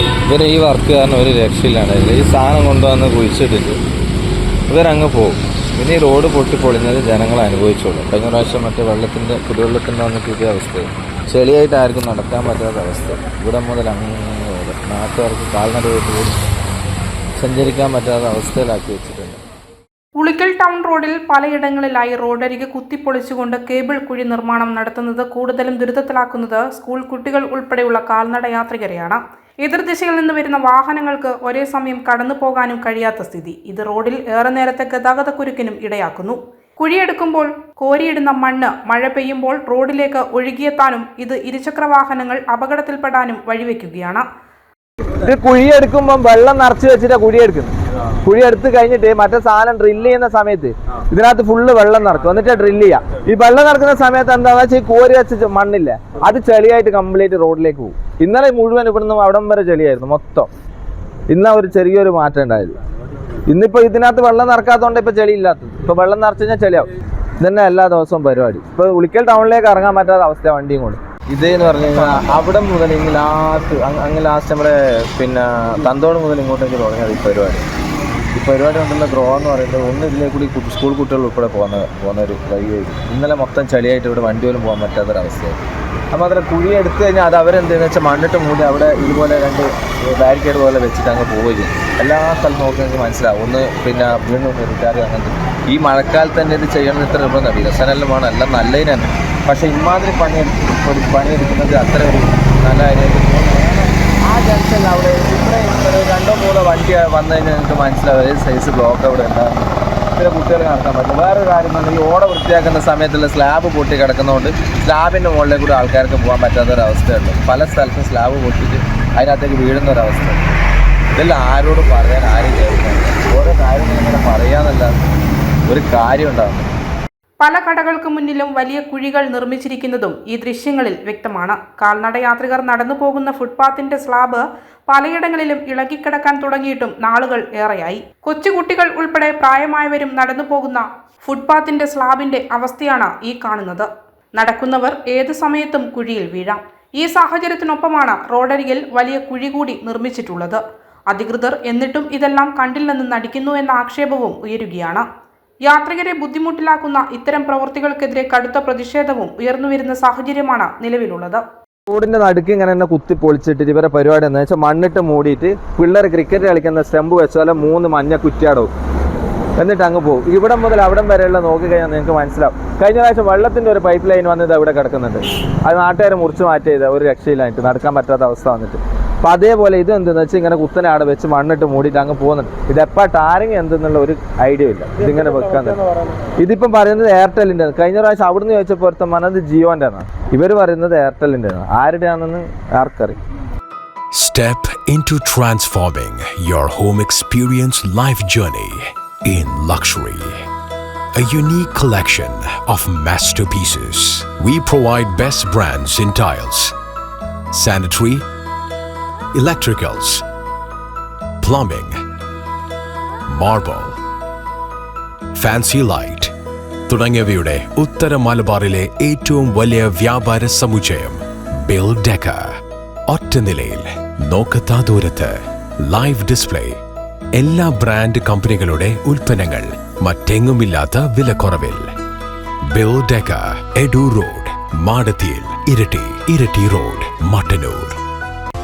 ഇവർ ഈ വർക്ക് കാരണം ഒരു രക്ഷയില്ലാണ്ടായില്ല ഈ സാധനം കൊണ്ടുവന്ന് കുഴിച്ചിട്ടിട്ട് ഇവരങ്ങ് പോകും. പിന്നെ ഈ റോഡ് പൊട്ടി പൊളിഞ്ഞത് ജനങ്ങൾ അനുഭവിച്ചോളും. കഴിഞ്ഞ പ്രാവശ്യം മറ്റേ വെള്ളത്തിന്റെ കുടിവെള്ളത്തിന്റെ വന്ന് കിട്ടിയ അവസ്ഥ ചെളിയായിട്ട് ആർക്കും നടക്കാൻ പറ്റാത്ത അവസ്ഥ. ഇവിടെ മുതൽ അങ്ങ് നാട്ടുകാർക്ക് കാൽനട സഞ്ചരിക്കാൻ പറ്റാത്ത അവസ്ഥയിലാക്കി വെച്ചിട്ടുണ്ട്. ഉളിക്കൽ ടൗൺ റോഡിൽ പലയിടങ്ങളിലായി റോഡരികെ കുത്തിപ്പൊളിച്ചുകൊണ്ട് കേബിൾ കുഴി നിർമ്മാണം നടത്തുന്നത് കൂടുതലും ദുരിതത്തിലാക്കുന്നത് സ്കൂൾ കുട്ടികൾ ഉൾപ്പെടെയുള്ള കാൽനട യാത്രികരെയാണ്. എതിർദിശയിൽ നിന്ന് വരുന്ന വാഹനങ്ങൾക്ക് ഒരേ സമയം കടന്നു പോകാനും കഴിയാത്ത സ്ഥിതി. ഇത് റോഡിൽ ഏറെ നേരത്തെ ഗതാഗതക്കുരുക്കിനും ഇടയാക്കുന്നു. കുഴിയെടുക്കുമ്പോൾ കോരിയിടുന്ന മണ്ണ് മഴ പെയ്യുമ്പോൾ റോഡിലേക്ക് ഒഴുകിയെത്താനും ഇത് ഇരുചക്ര വാഹനങ്ങൾ അപകടത്തിൽപ്പെടാനും വഴിവെക്കുകയാണ്. കുഴിയെടുക്കുമ്പോൾ വെള്ളം നിറച്ചു വെച്ചിട്ടാണ് കുഴിയെടുക്കുന്നത്. കുഴിയെടുത്ത് കഴിഞ്ഞിട്ട് മറ്റേ സാധനം ഡ്രില്ല് ചെയ്യുന്ന സമയത്ത് ഇതിനകത്ത് ഫുള്ള് വെള്ളം നടക്കും. എന്നിട്ട് ഡ്രില്ല് ചെയ്യാം. ഈ വെള്ളം നടക്കുന്ന സമയത്ത് എന്താണെന്ന് വെച്ചാൽ ഈ കോരി വെച്ച മണ്ണില്ല അത് ചെളിയായിട്ട് കംപ്ലീറ്റ് റോഡിലേക്ക് പോകും. ഇന്നലെ മുഴുവൻ ഇവിടുന്ന് അവിടം വരെ ചെളിയായിരുന്നു മൊത്തം. ഇന്ന ഒരു ചെറിയൊരു മാറ്റം ഉണ്ടായത്. ഇന്നിപ്പോ ഇതിനകത്ത് വെള്ളം നിറക്കാത്തതുകൊണ്ട് ഇപ്പൊ ചെളി ഇല്ലാത്തത് ഇപ്പൊ വെള്ളം നിറച്ചു കഴിഞ്ഞാൽ ചെളിയാവും. ഇതന്നെ എല്ലാ ദിവസവും പരിപാടി. ഇപ്പൊ ഉളിക്കൽ ടൗണിലേക്ക് ഇറങ്ങാൻ പറ്റാത്ത അവസ്ഥ വണ്ടിയും കൊണ്ട്. ഇതേന്ന് പറഞ്ഞു കഴിഞ്ഞാൽ അവിടെ മുതൽ ഇങ്ങ് ലാസ്റ്റ് അങ്ങ് ലാസ്റ്റ് നമ്മുടെ പിന്നെ തന്തോട് മുതൽ ഇങ്ങോട്ടേക്ക് തുടങ്ങിയത് ഈ പരിപാടി. ഈ പരിപാടി കൊണ്ടുള്ള ഗ്രോ എന്ന് പറയുന്നത് ഒന്ന് ഇതിലേ കൂടി സ്കൂൾ കുട്ടികൾ ഉൾപ്പെടെ പോകുന്ന പോകുന്ന ഒരു വഴിയായിരുന്നു ഇന്നലെ മൊത്തം ചളിയായിട്ട് ഇവിടെ വണ്ടി പോലും പോകാൻ പറ്റാത്തൊരവസ്ഥയായിരുന്നു അപ്പോൾ അതിൽ കുഴി എടുത്തു കഴിഞ്ഞാൽ അത് അവരെന്തെന്ന് വെച്ചാൽ മണ്ണിട്ട് മൂടി അവിടെ ഇതുപോലെ രണ്ട് ബാരിക്കേഡ് പോലെ വെച്ചിട്ട് അങ്ങ് പോവുകയും എല്ലാ സ്ഥലം നോക്കി നിങ്ങൾക്ക് മനസ്സിലാവും. ഒന്ന് പിന്നെ വീണ്ടും കയറി അങ്ങനത്തെ ഈ മഴക്കാലത്ത് തന്നെ ഇത് ചെയ്യണമെന്ന് ഇത്ര നിർബന്ധം വികസനം വേണം എല്ലാം നല്ലതിന് തന്നെ. പക്ഷേ ഇമാതിരി പണി ഒരു പണിയെടുക്കുന്നത് അത്ര ഒരു നല്ല കാര്യമായിട്ട് ആ ജംഗ്ഷനിൽ അവിടെ ഇവിടെ രണ്ടോ മൂന്നോ വണ്ടി വന്നതിന് നിങ്ങൾക്ക് മനസ്സിലാവും ഏത് സൈസ് ബ്ലോക്ക് അവിടെ ഉണ്ടാകും ഇത്ര കുട്ടികൾ നടക്കാൻ പറ്റും വേറൊരു കാര്യം എന്ന് ഈ ഓട വൃത്തിയാക്കുന്ന സമയത്തുള്ള സ്ലാബ് പൊട്ടി കിടക്കുന്നതുകൊണ്ട് സ്ലാബിന്റെ മുകളിലേക്ക് കൂടി ആൾക്കാർക്ക് പോകാൻ പറ്റാത്തൊരവസ്ഥയുണ്ട്. പല സ്ഥലത്തും സ്ലാബ് പൊട്ടിയിട്ട് അതിനകത്തേക്ക് വീഴുന്ന ഒരവസ്ഥ ഇതെല്ലാം ആരോട് പറയാൻ ആരും കേൾക്കാൻ ഓരോ കാര്യങ്ങൾ ഇങ്ങനെ പറയാമെന്നല്ലാതെ ഒരു കാര്യം ഉണ്ടാകും പല കടകൾക്ക് മുന്നിലും വലിയ കുഴികൾ നിർമ്മിച്ചിരിക്കുന്നതും ഈ ദൃശ്യങ്ങളിൽ വ്യക്തമാണ്. കാൽനടയാത്രികർ നടന്നു പോകുന്ന ഫുട്പാത്തിന്റെ സ്ലാബ് പലയിടങ്ങളിലും ഇളകിക്കിടക്കാൻ തുടങ്ങിയിട്ടും നാളുകൾ ഏറെയായി. കൊച്ചുകുട്ടികൾ ഉൾപ്പെടെ പ്രായമായവരും നടന്നു പോകുന്ന ഫുട്പാത്തിന്റെ സ്ലാബിന്റെ അവസ്ഥയാണ് ഈ കാണുന്നത്. നടക്കുന്നവർ ഏത് സമയത്തും കുഴിയിൽ വീഴാം. ഈ സാഹചര്യത്തിനൊപ്പമാണ് റോഡരികിൽ വലിയ കുഴി കൂടി നിർമ്മിച്ചിട്ടുള്ളത്. അധികൃതർ എന്നിട്ടും ഇതെല്ലാം കണ്ടില്ലെന്ന് നടിക്കുന്നു എന്ന ആക്ഷേപവും ഉയരുകയാണ്. യാത്രികരെ ബുദ്ധിമുട്ടിലാക്കുന്ന ഇത്തരം പ്രവൃത്തികൾക്കെതിരെ കടുത്ത പ്രതിഷേധവും ഉയർന്നുവരുന്ന സാഹചര്യമാണ് നിലവിലുള്ളത്. റോഡിന്റെ നടുക്ക് ഇങ്ങനെ തന്നെ കുത്തി പൊളിച്ചിട്ട് ഇവരെ പരിപാടി എന്താ വെച്ചാൽ മണ്ണിട്ട് മൂടിയിട്ട് പിള്ളേർ ക്രിക്കറ്റ് കളിക്കുന്ന സ്റ്റെമ്പ് വെച്ചാൽ മൂന്ന് മഞ്ഞ കുറ്റിയാടവും എന്നിട്ട് അങ്ങ് പോകും. ഇവിടെ മുതൽ അവിടം വരെയുള്ള നോക്കി കഴിഞ്ഞാൽ നിങ്ങൾക്ക് മനസ്സിലാവും. കഴിഞ്ഞ പ്രാവശ്യം വെള്ളത്തിന്റെ ഒരു പൈപ്പ് ലൈൻ വന്നത് അവിടെ കിടക്കുന്നുണ്ട്. അത് നാട്ടുകാരെ മുറിച്ച് മാറ്റിയത് ഒരു രക്ഷയില്ലായിട്ട് നടക്കാൻ പറ്റാത്ത അവസ്ഥ വന്നിട്ട്. അപ്പൊ അതേപോലെ ഇത് എന്തെന്ന് വെച്ചാൽ ഇങ്ങനെ കുത്തനെ അവിടെ വെച്ച് മണ്ണിട്ട് മൂടിയിട്ട് അങ്ങ് പോകുന്നുണ്ട് ഇത് എപ്പാ ടാരിങ് എന്തെന്നുള്ള ഒരു ഐഡിയ ഇല്ല. ഇതിങ്ങനെ വെക്കാൻ ഇതിപ്പം പറയുന്നത് എയർടെല്ലിന്റെ കഴിഞ്ഞ പ്രാവശ്യം അവിടുന്ന് ചോദിച്ചപ്പോൾ ഒരുത്തം പറഞ്ഞത് ജിയോന്റെ ആണ്. ഇവർ പറയുന്നത് എയർടെല്ലിന്റെ ആണ്. ആരുടെയാണെന്ന് ആർക്കറിയും. Step into transforming your home experience life journey in luxury. A unique collection of masterpieces. We provide best brands in tiles, sanitary, electricals, plumbing, marble, fancy light തുടങ്ങിയവയുടെ ഉത്തര മലബാറിലെ ഏറ്റവും വലിയ വ്യാപാര സമുച്ചയം ബിൽ ഡെക്ക ഒറ്റ നിലയിൽ നോക്കത്താ ദൂരത്ത് ലൈവ് ഡിസ്പ്ലേ എല്ലാ ബ്രാൻഡ് കമ്പനികളുടെ ഉൽപ്പന്നങ്ങൾ മറ്റെങ്ങുമില്ലാത്ത വിലക്കുറവിൽ. ബിൽ ഡെക്ക എഡു റോഡ് മാടത്തിയിൽ ഇരട്ടി ഇരട്ടി റോഡ് മട്ടന്നൂർ.